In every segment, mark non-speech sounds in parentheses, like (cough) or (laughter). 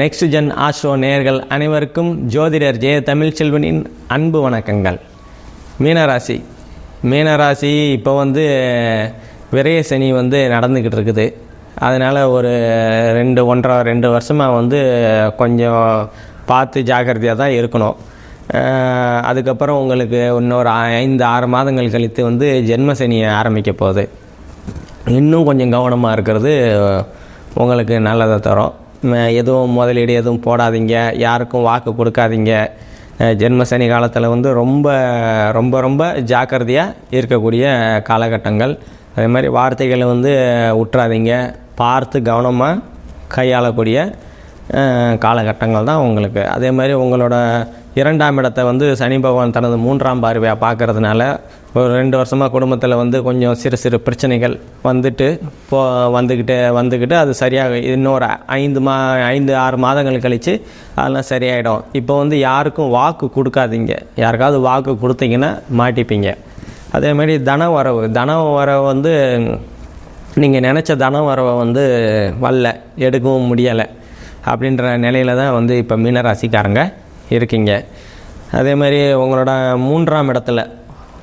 Next gen astro நேயர்கள் அனைவருக்கும் ஜோதிடர் ஜெய தமிழ் செல்வனின் அன்பு வணக்கங்கள். மீனராசி. மீனராசி இப்போ வந்து விரைய சனி வந்து நடந்துக்கிட்டு இருக்குது. அதனால் ஒரு ரெண்டு ஒன்றரை ரெண்டு வருஷமாக வந்து கொஞ்சம் பார்த்து ஜாக்கிரதையாக தான் இருக்கணும். அதுக்கப்புறம் உங்களுக்கு இன்னொரு ஐந்து ஆறு மாதங்கள் கழித்து வந்து ஜென்ம ஆரம்பிக்க போகுது. இன்னும் கொஞ்சம் கவனமாக இருக்கிறது உங்களுக்கு நல்லதை தரும். எதுவும் முதலீடு எதுவும் போடாதீங்க. யாருக்கும் வாக்கு கொடுக்காதீங்க. ஜென்ம சனி காலத்தில் வந்து ரொம்ப ரொம்ப ரொம்ப ஜாக்கிரதையாக இருக்கக்கூடிய காலகட்டங்கள். அதே மாதிரி வார்த்தைகளை வந்து விட்டுறாதீங்க பார்த்து கவனமாக கையாளக்கூடிய காலகட்டங்கள் தான் உங்களுக்கு. அதே மாதிரி உங்களோட இரண்டாம் இடத்தை வந்து சனி பகவான் தனது மூன்றாம் பார்வையாக பார்க்கறதுனால ஒரு ரெண்டு வருஷமாக குடும்பத்தில் வந்து கொஞ்சம் சிறு சிறு பிரச்சனைகள் வந்துட்டு போ வந்துக்கிட்டு வந்துக்கிட்டு அது சரியாக இன்னொரு ஐந்து மா ஐந்து ஆறு மாதங்கள் கழித்து அதெல்லாம் சரியாயிடும். இப்போ வந்து யாருக்கும் வாக்கு கொடுக்காதீங்க. யாருக்காவது வாக்கு கொடுத்தீங்கன்னா மாட்டிப்பீங்க. அதே மாதிரி தன வரவு. தன வரவு வந்து நீங்கள் நினச்ச தன வரவை வந்து வரல எடுக்கவும் முடியலை அப்படின்ற நிலையில தான் வந்து இப்போ மீனராசிக்காரங்க இருக்கீங்க. அதே மாதிரி உங்களோட மூன்றாம் இடத்துல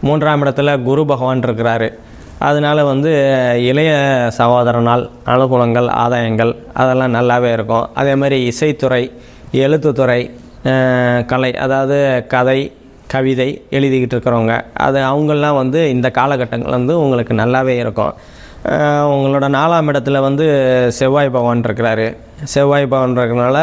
மூன்றாம் இடத்துல குரு பகவான் இருக்கிறாரு. அதனால வந்து இளைய சகோதரனால் அனுகூலங்கள் ஆதாயங்கள் அதெல்லாம் நல்லாவே இருக்கும். அதே மாதிரி இசைத்துறை எழுத்துத்துறை கலை அதாவது கதை கவிதை எழுதிக்கிட்டு இருக்கிறவங்க அது அவங்கெல்லாம் வந்து இந்த காலகட்டங்கள் வந்து உங்களுக்கு நல்லாவே இருக்கும். உங்களோட நாலாம் இடத்துல வந்து செவ்வாய் பகவான் இருக்கிறாரு. செவ்வாய் பகவான் இருக்கிறனால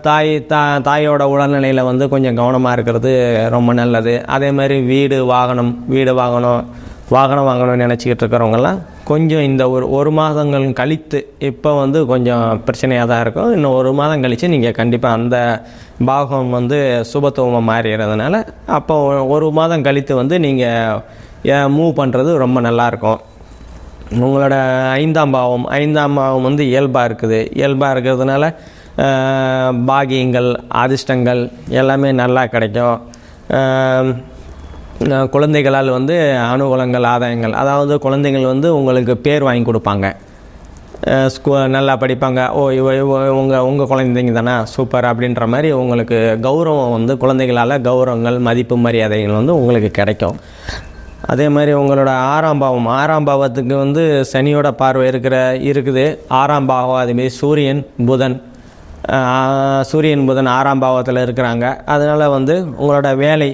தாய் தா தாயோட உடல்நிலையில் வந்து கொஞ்சம் கவனமாக இருக்கிறது ரொம்ப நல்லது. அதே மாதிரி வீடு வாகனம் வீடு வாகனம் வாகனம் வாங்கணும்னு நினச்சிக்கிட்டு இருக்கிறவங்கலாம் கொஞ்சம் இந்த ஒரு ஒரு மாதங்கள் கழித்து இப்போ வந்து கொஞ்சம் பிரச்சனையாக தான் இருக்கும். இன்னும் ஒரு மாதம் கழித்து நீங்கள் கண்டிப்பாக அந்த பாகம் வந்து சுபத்துவமாக மாறிடுறதுனால அப்போ ஒரு- மாதம் கழித்து வந்து நீங்கள் மூவ் பண்ணுறது ரொம்ப நல்லாயிருக்கும் உங்களோட ஐந்தாம் பாவம் ஐந்தாம் பாவம் வந்து இயல்பாக இருக்குது. இயல்பாக இருக்கிறதுனால பாகியங்கள் அதிர்ஷ்டங்கள் எல்லாமே நல்லா கிடைக்கும். குழந்தைகளால் வந்து அனுகூலங்கள் ஆதாயங்கள். அதாவது குழந்தைகள் வந்து உங்களுக்கு பேர் வாங்கி கொடுப்பாங்க. ஸ்கூ நல்லா படிப்பாங்க. ஓ இவ இவ உங்கள் உங்கள் குழந்தைங்க தானே? சூப்பர் அப்படின்ற மாதிரி உங்களுக்கு கௌரவம் வந்து குழந்தைகளால் கௌரவங்கள் மதிப்பு மரியாதைகள் வந்து உங்களுக்கு கிடைக்கும். அதே மாதிரி உங்களோட ஆறாம் பாவம். ஆறாம் பாவத்துக்கு வந்து சனியோட பார்வை இருக்கிற இருக்குது. ஆறாம் பாவம் அதேமாரி சூரியன் புதன். சூரியன் புதன் ஆறாம் பாவத்தில் இருக்கிறாங்க. அதனால் வந்து உங்களோட வேலை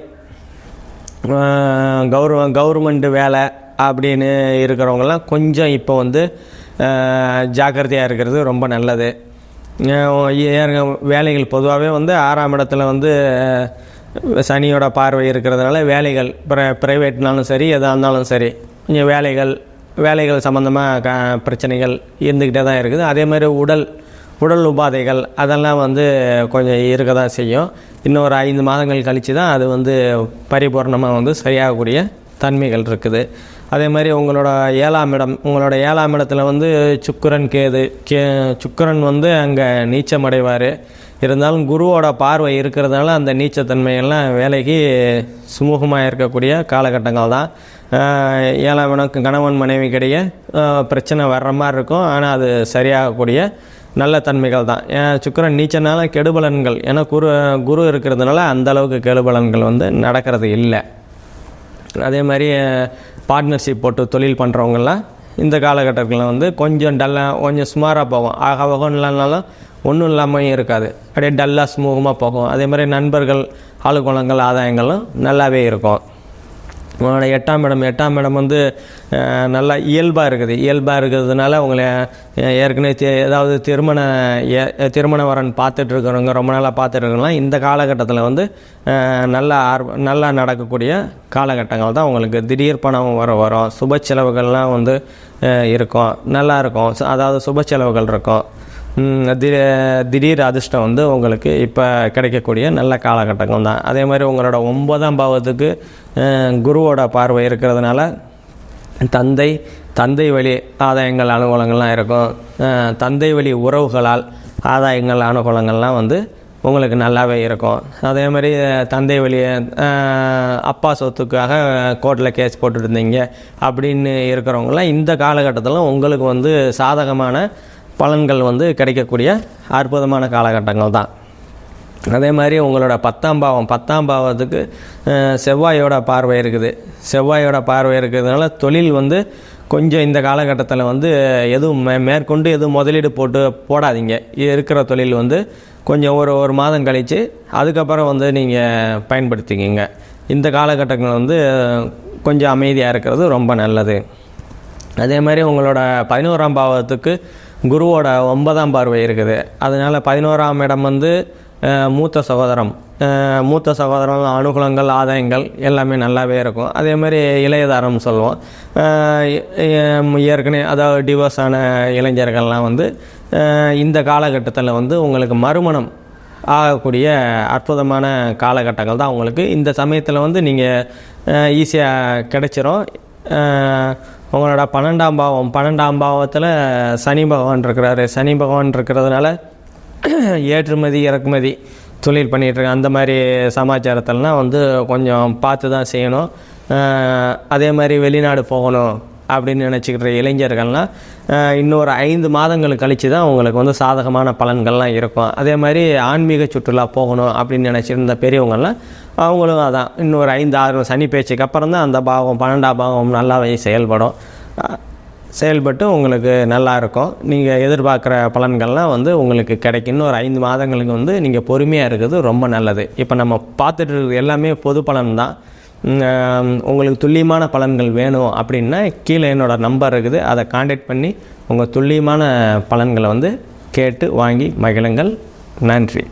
கௌரவ கவர்மெண்ட் வேலை அப்படின்னு இருக்கிறவங்கெல்லாம் கொஞ்சம் இப்போ வந்து ஜாக்கிரதையாக இருக்கிறது ரொம்ப நல்லது. வேலைகள் பொதுவாகவே வந்து ஆறாம் இடத்துல வந்து சனியோட பார்வை இருக்கிறதுனால வேலைகள் ப்ர ப்ரைவேட்னாலும் சரி எதாக இருந்தாலும் சரி கொஞ்சம் வேலைகள் வேலைகள் சம்மந்தமாக க பிரச்சனைகள் இருந்துக்கிட்டே தான் இருக்குது. அதே மாதிரி உடல் உடல் உபாதைகள் அதெல்லாம் வந்து கொஞ்சம் இருக்க தான் செய்யும். இன்னும் ஒரு ஐந்து மாதங்கள் கழித்து தான் அது வந்து பரிபூர்ணமாக வந்து சரியாகக்கூடிய தன்மைகள் இருக்குது. அதே மாதிரி உங்களோட ஏழாம் இடம் உங்களோட ஏழாம் இடத்துல வந்து சுக்கிரன் கேது கே சுக்கரன் வந்து அங்கே நீச்சம் அடைவார் இருந்தாலும் குருவோட பார்வை இருக்கிறதுனால அந்த நீச்சத்தன்மையெல்லாம் வேலைக்கு சுமூகமாக இருக்கக்கூடிய காலகட்டங்கள் தான். ஏழாம் இடம் கணவன் மனைவிக்கிடையே பிரச்சனை வர்ற மாதிரி இருக்கும். ஆனால் அது சரியாகக்கூடிய நல்ல தன்மைகள் தான். ஏன் சுக்கிரன் நீச்சனால கெடுபலன்கள் ஏன்னா குரு குரு இருக்கிறதுனால அந்த அளவுக்கு கெடுபலன்கள் வந்து நடக்கிறது இல்லை. அதே மாதிரி பார்ட்னர்ஷிப் போட்டு தொழில் பண்ணுறவங்கெல்லாம் இந்த காலகட்டத்தில் வந்து கொஞ்சம் டல்லாக கொஞ்சம் சுமாராக போகும். ஆக வகம் இல்லைனாலும் ஒன்றும் இல்லாமல் இருக்காது. அப்படியே டல்லாக சுமூகமாக போகும். அதே மாதிரி நண்பர்கள் ஆளுகுணங்கள் ஆதாயங்களும் நல்லாவே இருக்கும். உங்களோட எட்டாம் இடம் எட்டாம் இடம் வந்து நல்லா இயல்பாக இருக்குது. இயல்பாக இருக்கிறதுனால உங்களை ஏற்கனவே தே ஏதாவது திருமண ஏ- திருமண வரன் பார்த்துட்டு இருக்கிறவங்க ரொம்ப நாளாக பார்த்துட்டு இந்த காலகட்டத்தில் வந்து நல்லா ஆர்வ நல்லா நடக்கக்கூடிய காலகட்டங்கள் தான் உங்களுக்கு திடீர் பணம் வர வரும். சுப செலவுகள்லாம் வந்து இருக்கும். நல்லா இருக்கும். சு- அதாவது சுப செலவுகள் இருக்கும். திடீர் அதிர்ஷ்டம் வந்து உங்களுக்கு இப்போ கிடைக்கக்கூடிய நல்ல காலகட்டங்கள் தான். அதே மாதிரி உங்களோட ஒன்பதாம் பாவத்துக்கு குருவோட பார்வை இருக்கிறதுனால தந்தை தந்தை வழி ஆதாயங்கள் அனுகூலங்கள்லாம் இருக்கும். தந்தை வழி உறவுகளால் ஆதாயங்கள் அனுகூலங்கள்லாம் வந்து உங்களுக்கு நல்லாவே இருக்கும். அதே மாதிரி தந்தை வழியை அப்பா சொத்துக்காக கோர்ட்டில் கேஸ் போட்டுருந்தீங்க அப்படின்னு இருக்கிறவங்களாம் இந்த காலகட்டத்தில் உங்களுக்கு வந்து சாதகமான பலன்கள் வந்து கிடைக்கக்கூடிய அற்புதமான காலகட்டங்கள் தான் அதே மாதிரி உங்களோட பத்தாம் பாவம் பத்தாம் பாவத்துக்கு செவ்வாயோட பார்வை இருக்குது. செவ்வாயோட பார்வை இருக்கிறதுனால தொழில் வந்து கொஞ்சம் இந்த காலகட்டத்தில் வந்து எதுவும் மே மேற்கொண்டு எதுவும் முதலீடு போட்டு போடாதீங்க. இருக்கிற தொழில் வந்து கொஞ்சம் ஒரு ஒரு மாதம் கழித்து அதுக்கப்புறம் வந்து நீங்கள் பயன்படுத்திக்கிங்க. இந்த காலகட்டங்கள் வந்து கொஞ்சம் அமைதியாக இருக்கிறது ரொம்ப நல்லது. அதே மாதிரி உங்களோட பதினோராம் பாவத்துக்கு குருவோட ஒன்பதாம் பார்வை இருக்குது. அதனால் பதினோராம் இடம் வந்து மூத்த சகோதரம். மூத்த சகோதரம் அனுகூலங்கள் ஆதாயங்கள் எல்லாமே நல்லாவே இருக்கும். அதே மாதிரி இளையதாரம் சொல்லுவோம். ஏற்கனவே அதாவது டிவோர்ஸ் ஆன இளைஞர்கள்லாம் வந்து இந்த காலகட்டத்தில் வந்து உங்களுக்கு மறுமணம் ஆகக்கூடிய அற்புதமான காலகட்டங்கள் தான் உங்களுக்கு இந்த சமயத்தில் வந்து நீங்கள் ஈஸியாக கிடைச்சிரும். உங்களோட பன்னெண்டாம் பாவம். பன்னெண்டாம் பாவத்தில் சனி பகவான் இருக்கிறாரு. சனி பகவான் இருக்கிறதுனால (clears throat) ஏற்றுமதி இறக்குமதி தொழில் பண்ணிகிட்ருக்கேன் அந்த மாதிரி சமாச்சாரத்திலலாம் வந்து கொஞ்சம் பார்த்து தான் செய்யணும் அதே மாதிரி வெளிநாடு போகணும் அப்படின்னு நினச்சிக்கிற இளைஞர்கள்லாம் இன்னொரு ஐந்து மாதங்கள் கழித்து தான் உங்களுக்கு வந்து சாதகமான பலன்கள்லாம் இருக்கும். அதே மாதிரி ஆன்மீக சுற்றுலா போகணும் அப்படின்னு நினச்சிருந்த பெரியவங்கள்லாம் அவங்களும் அதான். இன்னொரு ஐந்து ஆறு சனி பேச்சுக்கு அப்புறம் தான் அந்த பாவம் பன்னெண்டாம் பாவம் நல்லாவே செயல்படும். செயல்பட்டு உங்களுக்கு நல்லா இருக்கும். நீங்கள் எதிர்பார்க்குற பலன்கள்லாம் வந்து உங்களுக்கு கிடைக்கும். ஒரு ஐந்து மாதங்களுக்கு வந்து நீங்கள் பொறுமையாக இருக்கிறது ரொம்ப நல்லது. இப்போ நம்ம பார்த்துட்டு இருக்கிறது எல்லாமே பொது பலன் தான். உங்களுக்கு துல்லியமான பலன்கள் வேணும் அப்படின்னா கீழே என்னோடய நம்பர் இருக்குது. அதை காண்டாக்ட் பண்ணி உங்கள் துல்லியமான பலன்களை வந்து கேட்டு வாங்கி மகிழுங்கள். நன்றி.